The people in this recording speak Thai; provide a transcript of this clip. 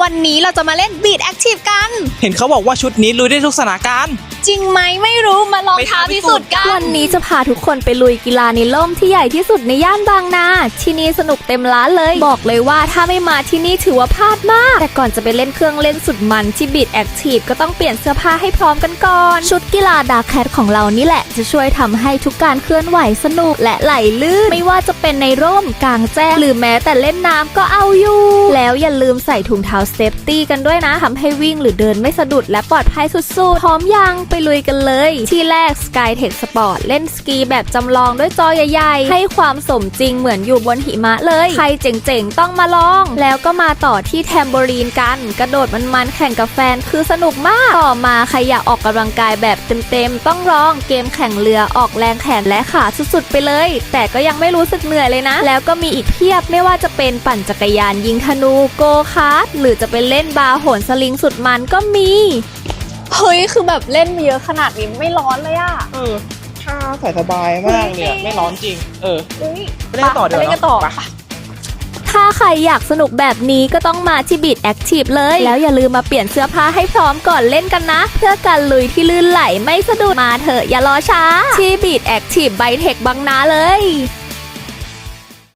วันนี้เราจะมาเล่นบีดแอคทีฟกัน เห็นเขาบอกว่าชุดนี้ลุยได้ทุกสถานการณ์ จริงไหมไม่รู้มาลองท้าท้าพิสูจน์กัน วันนี้จะพาทุกคนไปลุยกีฬาในร่มที่ใหญ่ที่สุดในย่านบางนา ที่นี่สนุกเต็มร้านเลย บอกเลยว่าถ้าไม่มาที่นี่ถือว่าพลาดมาก แต่ก่อนจะไปเล่นเครื่องเล่นสุดมันที่บิดแอคทีฟก็ต้องเปลี่ยนเสื้อผ้าให้พร้อมกันก่อน ชุดกีฬาดาร์แคทของเรานี่แหละ จะช่วยทำให้ทุกการเคลื่อนไหวสนุกและไหลลื่น ไม่ว่าจะเป็นในร่มกลางแจ้งหรือแม้แต่เล่นน้ำก็เอาอยู่ แล้วอย่าลืมใส่ถุงเท้าเซฟตี้กันด้วยนะทำให้วิ่งหรือเดินไม่สะดุดและปลอดภัยสุดๆพร้อมยังไปลุยกันเลย ที่แรก Skytech Sport เล่นสกีแบบจำลองด้วยจอใหญ่ๆ ให้ความสมจริงเหมือนอยู่บนหิมะเลย ใครเจ๋งๆ ต้องมาลอง แล้วก็มาต่อที่แทมโบรีนกัน กระโดดมันๆ แข่งกับแฟนคือสนุกมาก ต่อมาใครอยากออกกำลังกายแบบเต็มๆ ต้องลองเกมแข่งเรือออกแรงแขนและขาสุดๆ ไปเลย แต่ก็ยังไม่รู้สึกเหนื่อยเลยนะ แล้วก็มีอีกเพียบไม่ว่าจะเป็นปั่นจักรยานยิงธนูโกคาร์ทหรือจะเป็นเล่นบาร์โหนสลิงสุดมันก็มี เฮ้ยคือแบบเล่นมาเยอะขนาดนี้ไม่ร้อนเลยอะเออถ้าใส่สบายมากเนี่ยไม่ร้อนจริง เออเฮ้ยไปเล่นต่อเดี๋ยวไปเล่นกันต่อเนาะไป ถ้าใครอยากสนุกแบบนี้ก็ต้องมาที่บิดแอคทีฟเลย แล้วอย่าลืมมาเปลี่ยนเสื้อผ้าให้พร้อมก่อนเล่นกันนะ เพื่อการลุยที่ลื่นไหลไม่สะดุดมาเถอะอย่ารอช้า ที่บิดแอคทีฟไบเทคบางนาเลย